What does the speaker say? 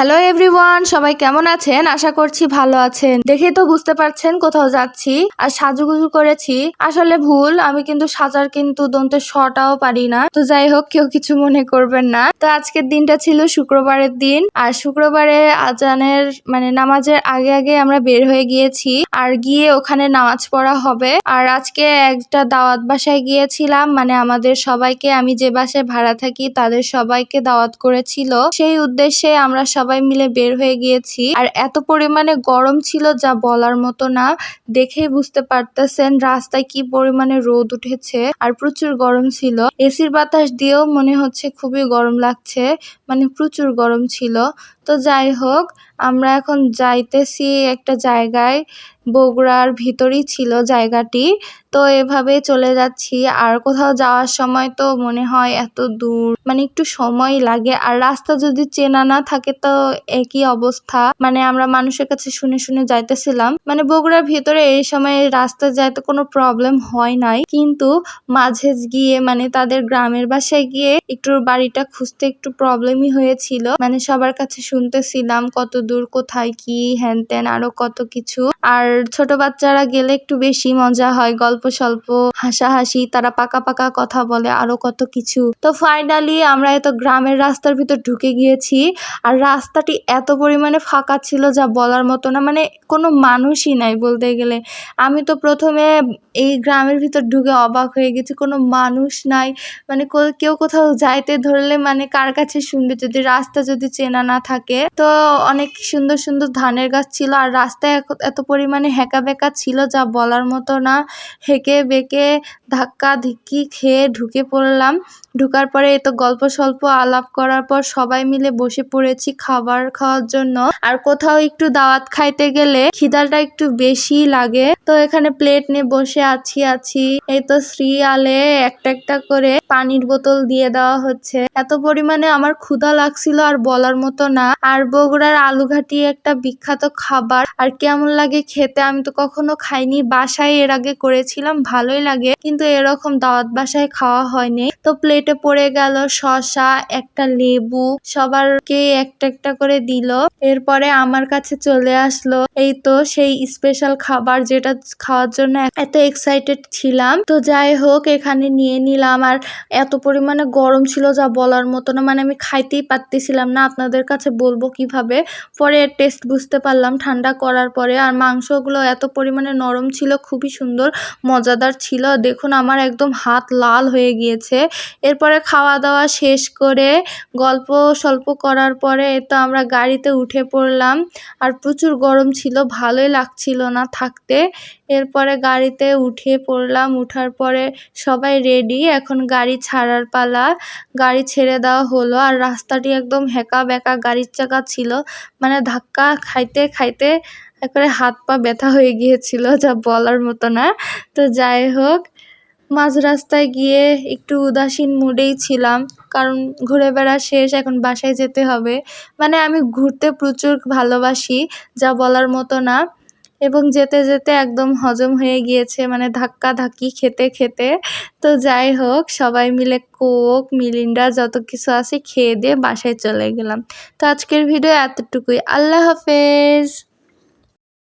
Hello everyone সবাই কেমন আছেন? আশা করছি ভালো আছেন। দেখে তো বুঝতে পারছেন কোথাও যাচ্ছি আর সাজুগুজু করেছি। আসলে ভুল, আমি কিন্তু সাজার কিন্তু দন্তে শটাও পারি না। তো যাই হোক, কেউ কিছু মনে করবেন না। তো আজকের দিনটা ছিল শুক্রবারের দিন। আর শুক্রবারে আজানের মানে নামাজের আগে আগে আমরা বের হয়ে গিয়েছি। আর গিয়ে ওখানে নামাজ পড়া হবে। আর আজকে একটা দাওয়াত বাসায় গিয়েছিলাম। মানে আমাদের সবাইকে, আমি যে বাসায় ভাড়া থাকি, তাদের সবাইকে দাওয়াত করেছিল। সেই উদ্দেশ্যে আমরা সবাই মিলে বের হয়ে গিয়েছি। আর এত পরিমাণে গরম ছিল যা বলার মতো না। দেখেই বুঝতে পারতেছেন রাস্তায় কি পরিমাণে রোদ উঠেছে আর প্রচুর গরম ছিল। এসির বাতাস দিয়েও মনে হচ্ছে খুবই গরম লাগছে। মানে প্রচুর গরম ছিল। তো যাই হোক, আমরা এখন যাইতেছি একটা জায়গায়। বগুড়ার ভিতরেই ছিল জায়গাটি। তো এভাবে চলে যাচ্ছি। আর কোথাও যাওয়ার সময় তো মনে হয় এত দূর মানে একটু সময় লাগে। আর রাস্তা যদি চেনা না থাকে তো একই অবস্থা। মানে আমরা মানুষের কাছে শুনে শুনে যাইতেছিলাম। মানে বগুড়ার ভিতরে এই সময় রাস্তা যাইতে কোনো প্রবলেম হয় নাই। কিন্তু মাঝে গিয়ে মানে তাদের গ্রামের বাসায় গিয়ে একটু বাড়িটা খুঁজতে একটু প্রবলেমই হয়েছিল। মানে সবার কাছে শুনতেছিলাম কত দূর, কোথায়, কি হ্যান ত্যান আরও কত কিছু? আর ছোট বাচ্চারা গেলে একটু বেশি মজা হয়, গল্প স্বল্প, হাসাহাসি, তারা পাকা পাকা কথা বলে আরও কত কিছু। তো ফাইনালি আমরা এত গ্রামের রাস্তার ভিতর ঢুকে গিয়েছি আর রাস্তাটি এত পরিমাণে ফাঁকা ছিল যা বলার মতো না মানে কোনো মানুষই নাই বলতে গেলে। আমি তো প্রথমে এই গ্রামের ভিতর ঢুকে অবাক হয়ে গেছি, কোনো মানুষ নাই। মানে কেউ কোথাও যাইতে ধরলে মানে কার কাছে শুনবে? যদি রাস্তা যদি চেনা না থাকে। তো অনেক সুন্দর সুন্দর ধানের গাছ ছিল আর রাস্তায় এত- এত পরিমাণে হেঁকা বেঁকা ছিল যা বলার মতো না। হেঁকে বেঁকে ধাক্কা ধিক্কি খেয়ে ঢুকে পড়লাম। ঢুকার পরে এ তো গল্প স্বল্প আলাপ করার পর সবাই মিলে বসে পড়েছি খাবার খাওয়ার জন্য। আর কোথাও একটু দাওয়াত খাইতে গেলে খিদাটা একটু বেশি লাগে। তো এখানে প্লেট নিয়ে বসে আছি আছি এই তো শ্রী আলে একটা একটা করে পানির বোতল দিয়ে দেওয়া হচ্ছে। এত পরিমাণে আমার ক্ষুধা লাগছিল আর বলার মতো না। আর বগুড়ার আলুঘাটি একটা বিখ্যাত খাবার। আর কেমন লাগে খেতে আমি তো কখনো খাইনি। বাসায় এর আগে করেছিলাম, ভালোই লাগে। কিন্তু এরকম দাওয়াত বাসায় খাওয়া হয়নি। তো প্লেটে পড়ে গেল শসা, একটা লেবু, সবারকে একটা একটা করে দিল। এরপরে আমার কাছে চলে আসলো। এই তো সেই স্পেশাল খাবার যেটা খাওয়ার জন্য এত এক্সাইটেড ছিলাম। তো যাই হোক, এখানে নিয়ে নিলাম। আর এত পরিমাণে গরম ছিল যা বলার মতো না। মানে আমি খাইতেই পারতেছিলাম না। আপনাদের কাছে বলব কীভাবে? পরে টেস্ট বুঝতে পারলাম ঠান্ডা করার পরে। আর মাংসগুলো এত পরিমাণে নরম ছিল, খুবই সুন্দর, মজাদার ছিল। দেখুন, আমার একদম হাত লাল হয়ে গিয়েছে। এরপরে খাওয়া দাওয়া শেষ করে গল্প স্বল্প করার পরে তো আমরা গাড়িতে উঠে পড়লাম। আর প্রচুর গরম ছিল, ভালোই লাগছিল না থাকতে। এরপরে গাড়িতে উঠে পড়লাম। উঠার পরে সবাই রেডি এখন গাড়ি ছাড়ার পালা। গাড়ি ছেড়ে দেওয়া হলো আর রাস্তাটি একদম হেঁকা বেঁকা, গাড়ির চাকা ছিল। মানে ধাক্কা খাইতে খাইতে একবারে হাত পা ব্যথা হয়ে গিয়েছিল, যা বলার মতো না। তো যাই হোক, মাঝ রাস্তায় গিয়ে একটু উদাসীন মুডেই ছিলাম। কারণ ঘুরে বেড়া শেষ, এখন বাসায় যেতে হবে। মানে আমি ঘুরতে প্রচুর ভালোবাসি, যা বলার মতো না। এবং যেতে যেতে একদম হজম হয়ে গিয়েছে মানে ধাক্কা ধাক্কি খেতে খেতে। তো যাই হোক, সবাই মিলে কোক, মিলিন্ডা যত কিছু আছে খেয়ে দিয়ে বাসায় চলে গেলাম। তো আজকের ভিডিও এতটুকুই। আল্লাহ হাফেজ!